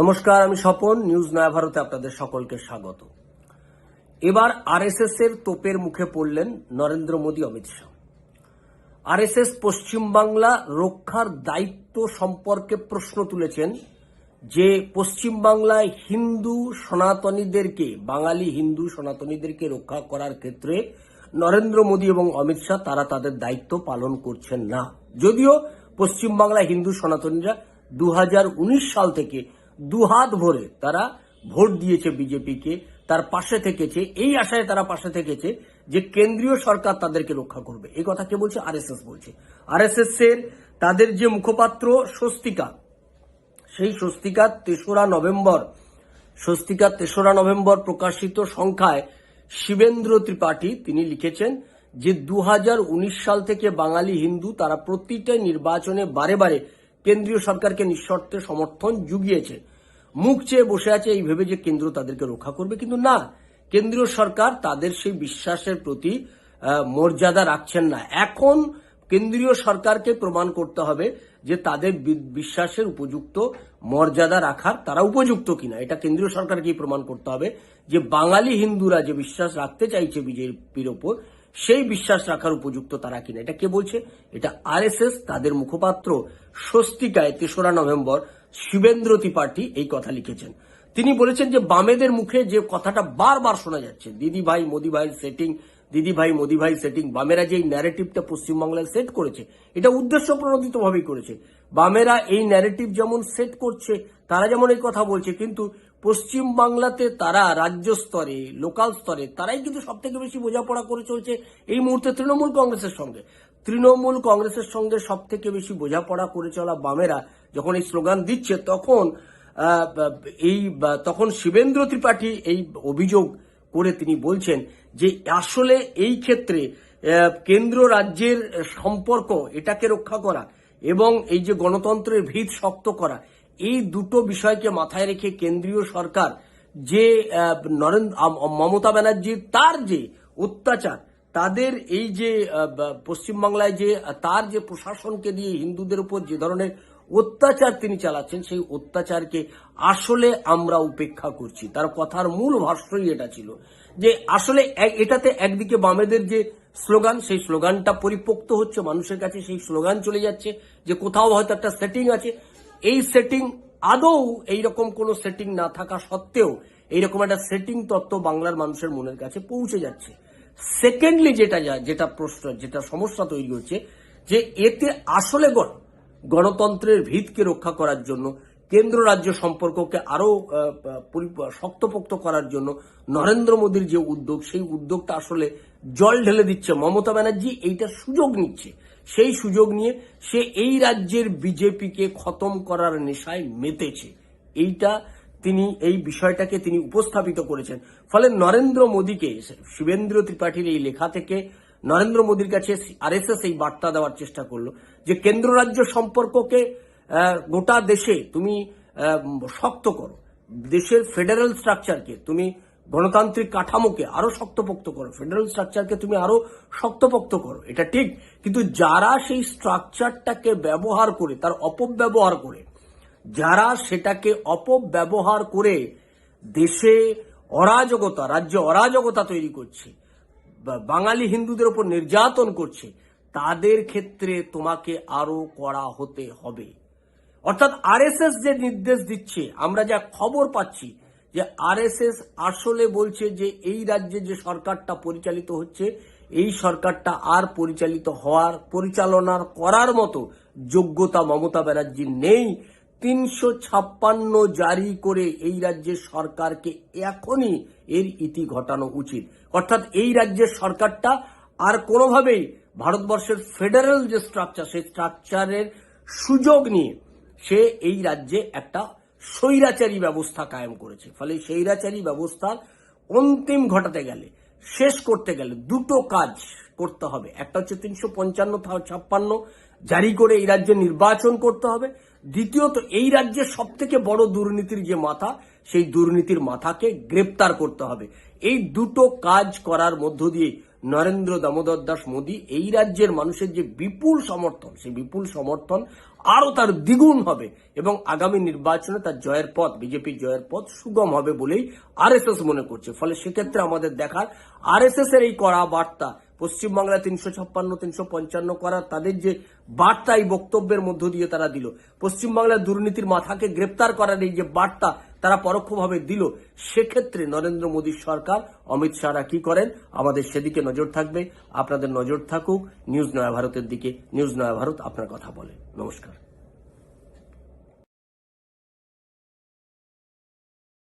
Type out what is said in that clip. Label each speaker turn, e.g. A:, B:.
A: নমস্কার, আমি স্বপন, নিউজ নয়া ভারতে আপনাদের সকলকে স্বাগত। এবার আরএসএস এর তোপের মুখে পড়লেন নরেন্দ্র মোদী, অমিত শাহ। আরএসএস পশ্চিমবাংলা রক্ষার দায়িত্ব সম্পর্কে প্রশ্ন তুলেছেন যে, পশ্চিমবাংলায় হিন্দু সনাতনীদেরকে, বাঙালি হিন্দু সনাতনীদেরকে রক্ষা করার ক্ষেত্রে নরেন্দ্র মোদী এবং অমিত শাহ, তারা তাদের দায়িত্ব পালন করছেন না। যদিও পশ্চিমবাংলায় হিন্দু সনাতনীরা দু হাজার উনিশ সাল থেকে দুহাত ভরে তারা ভোট দিয়েছে বিজেপিকে, তার পাশে থেকেছে, এই আশায় তারা পাশে থেকেছে যে কেন্দ্রীয় সরকার তাদেরকে রক্ষা করবে। এই কথা কে বলছে? আরএসএস বলছে। আরএসএস এর তাদের যে মুখপাত্র স্বস্তিকা, সেই স্বস্তিকার তেসরা নভেম্বর স্বস্তিকার তেসরা নভেম্বর প্রকাশিত সংখ্যায় শিবেন্দ্র ত্রিপাঠী তিনি লিখেছেন যে দু হাজার উনিশ সাল থেকে বাঙালি হিন্দু তারা প্রতিটা নির্বাচনে বারে বারে কেন্দ্রীয় সরকারকে নিঃশর্তে সমর্থন জুগিয়েছে। মুখ চেয়ে বসে আছে এই ভেবে যে কেন্দ্র তাদেরকে রক্ষা করবে, কিন্তু না। কেন্দ্রীয় সরকার তাদের সেই বিশ্বাসের প্রতি মর্যাদা রাখছেন না। এখন কেন্দ্রীয় সরকারকে প্রমাণ করতে হবে যে তাদের বিশ্বাসের উপযুক্ত মর্যাদা রাখার তারা উপযুক্ত কিনা। এটা কেন্দ্রীয় সরকারকেই প্রমাণ করতে হবে যে বাঙালি হিন্দুরা যে বিশ্বাস রাখতে চাইছে বিজেপির ওপর সেই বিশ্বাস রাখার উপযুক্ত তারা কিনা? এটা কে বলছে? এটা আরএসএস, তাদের মুখপাত্র স্বস্তিকায় তেসরা নভেম্বর শিবেন্দ্র ত্রিপাঠী এই কথা লিখেছেন। তিনি বলেছেন যে, বামেদের মুখে যে কথাটা বারবার শোনা যাচ্ছে, দিদি ভাই, মোদি ভাই সেটিং দিদি ভাই, মোদি ভাই সেটিং বামেরা যে এই ন্যারেটিভটা পশ্চিমবাংলায় সেট করেছে, এটা উদ্দেশ্য প্রণোদিত ভাবেই করেছে। বামেরা এই ন্যারেটিভ যেমন সেট করছে, তারা যেমন এই কথা বলছে, কিন্তু পশ্চিম বাংলাতে তারা রাজ্য স্তরে লোকাল স্তরে, তারাই কিন্তু সব থেকে বেশি বোঝাপড়া করে চলছে এই মুহূর্তে তৃণমূল কংগ্রেসের সঙ্গে। তৃণমূল কংগ্রেসের সঙ্গে সব থেকে বেশি বোঝাপড়া করে চলা বামেরা যখন এই স্লোগান দিচ্ছে, তখন এই, তখন শিবেন্দ্র ত্রিপাঠী এই অভিযোগ করে তিনি বলছেন যে আসলে এই ক্ষেত্রে কেন্দ্র রাজ্যের সম্পর্ক, এটাকে রক্ষা করা এবং এই যে গণতন্ত্রের ভিত শক্ত করা এই দুটো বিষয়কে মাথায় রেখে কেন্দ্রীয় সরকার যে নরেন্দ্র মমতা ব্যানার্জির তার যে অত্যাচার, তাদের এই যে পশ্চিমবাংলায় যে, তার যে প্রশাসনকে দিয়ে হিন্দুদের উপর যে ধরনের অত্যাচার তিনি চালাচ্ছেন, সেই অত্যাচারকে আসলে আমরা উপেক্ষা করছি। তার কথার মূল ভাষ্যই এটা ছিল যে, আসলে এটাতে একদিকে বামেদের যে স্লোগান, সেই স্লোগানটা পরিপোক্ত হচ্ছে মানুষের কাছে, সেই স্লোগান চলে যাচ্ছে যে কোথাও হয়তো একটা সেটিং আছে এই সেটিং আদৌ এইরকম কোনো সেটিং না থাকা সত্ত্বেও এইরকম একটা সেটিং তত্ত্ব বাংলার মানুষের মনের কাছে পৌঁছে যাচ্ছে। সেকেন্ডলি যেটা যেটা প্রশ্ন, যেটা সমস্যা তৈরি হচ্ছে, যে এতে আসলে গণ- গণতন্ত্রের ভিতকে রক্ষা করার জন্য, কেন্দ্র রাজ্য সম্পর্ককে আরও শক্তপোক্ত করার জন্য নরেন্দ্র মোদীর যে উদ্যোগ, সেই উদ্যোগটা আসলে জল ঢেলে দিচ্ছে মমতা ব্যানার্জি, এইটা সুযোগ নিচ্ছে। সেই সুযোগ নিয়ে সে এই রাজ্যের বিজেপিকে খতম করার নেশায় মেতেছে। এইটা তিনি, এই বিষয়টাকে তিনি উপস্থাপিত করেছেন। ফলে নরেন্দ্র মোদীকে, শিবেন্দ্র ত্রিপাঠীর এই লেখা থেকে নরেন্দ্র মোদীর কাছে আরএসএস এই বার্তা দেওয়ার চেষ্টা করল যে, কেন্দ্র রাজ্য সম্পর্ককে গোটা দেশে তুমি শক্ত করো। দেশের ফেডারেল স্ট্রাকচারকে তুমি গণতান্ত্রিক কাঠামোকে আরও শক্তপোক্ত করো। ফেডারেল স্ট্রাকচারকে তুমি আরও শক্তপোক্ত করো। এটা ঠিক, কিন্তু যারা সেই স্ট্রাকচারটাকে ব্যবহার করে, তার অপব্যবহার করে, যারা সেটাকে অপব্যবহার করে দেশে অরাজকতা, রাজ্যে অরাজকতা তৈরি করছে বাঙালি হিন্দুদের উপর নির্যাতন করছে, তাদের ক্ষেত্রে তোমাকে আরও করা হতে হবে। অর্থাৎ আরএসএস যে নির্দেশ দিচ্ছে, আমরা যা খবর পাচ্ছি যে আরএসএস আসলে বলছে যে এই রাজ্যে যে সরকারটা পরিচালিত হচ্ছে, এই সরকারটা আর পরিচালিত হওয়ার, পরিচালনার করার মতো যোগ্যতা মমতা ব্যানার্জির নেই। তিনশো ছাপ্পান্ন জারি করে এই রাজ্যের সরকারকে এখনই এর ইতি ঘটানো উচিত। অর্থাৎ এই রাজ্যের সরকারটা আর কোনোভাবেই ভারতবর্ষের ফেডারেল যে স্ট্রাকচার সেই স্ট্রাকচারের সুযোগ নিয়ে সে এই রাজ্যে একটা স্বৈরাচারী ব্যবস্থা কায়েম করেছে। ফলে স্বৈরাচারী ব্যবস্থার অন্তিম ঘটাতে গেলে, শেষ করতে গেলে দুটো কাজ করতে হবে। একটা হচ্ছে তিনশো পঞ্চান্ন ছাপ্পান্ন জারি করে এই রাজ্যে নির্বাচন করতে হবে। দ্বিতীয়ত, এই রাজ্যের সব থেকে বড় দুর্নীতির যে মাথা, সেই দুর্নীতির মাথাকে গ্রেপ্তার করতে হবে। এই দুটো কাজ করার মধ্য দিয়ে নরেন্দ্র দামোদর দাস মোদী, এই রাজ্যের মানুষের যে বিপুল সমর্থন, সেই বিপুল সমর্থন আরও তার দ্বিগুণ হবে এবং আগামী নির্বাচনে তার জয়ের পথ, বিজেপির জয়ের পথ সুগম হবে বলেই আরএসএস মনে করছে। ফলে সেক্ষেত্রে আমাদের দেখার আরএসএস এর এই কড়া বার্তা পশ্চিমবাংলায় তিনশো ছাপ্পান্ন, তিনশো পঞ্চান্ন করার তাদের যে বার্তা এই বক্তব্যের মধ্য দিয়ে তারা দিল। পশ্চিমবাংলার দুর্নীতির মাথাকে গ্রেপ্তার করার এই যে বার্তা তারা পরোক্ষভাবে দিল, সেক্ষেত্রে নরেন্দ্র মোদীর সরকার, অমিত শাহরা কি করেন? আমাদের সেদিকে নজর থাকবে। আপনাদের নজর থাকুক। নিউজ নয়া ভারতের দিকে। নিউজ নয়া ভারত আপনার কথা বলে। নমস্কার।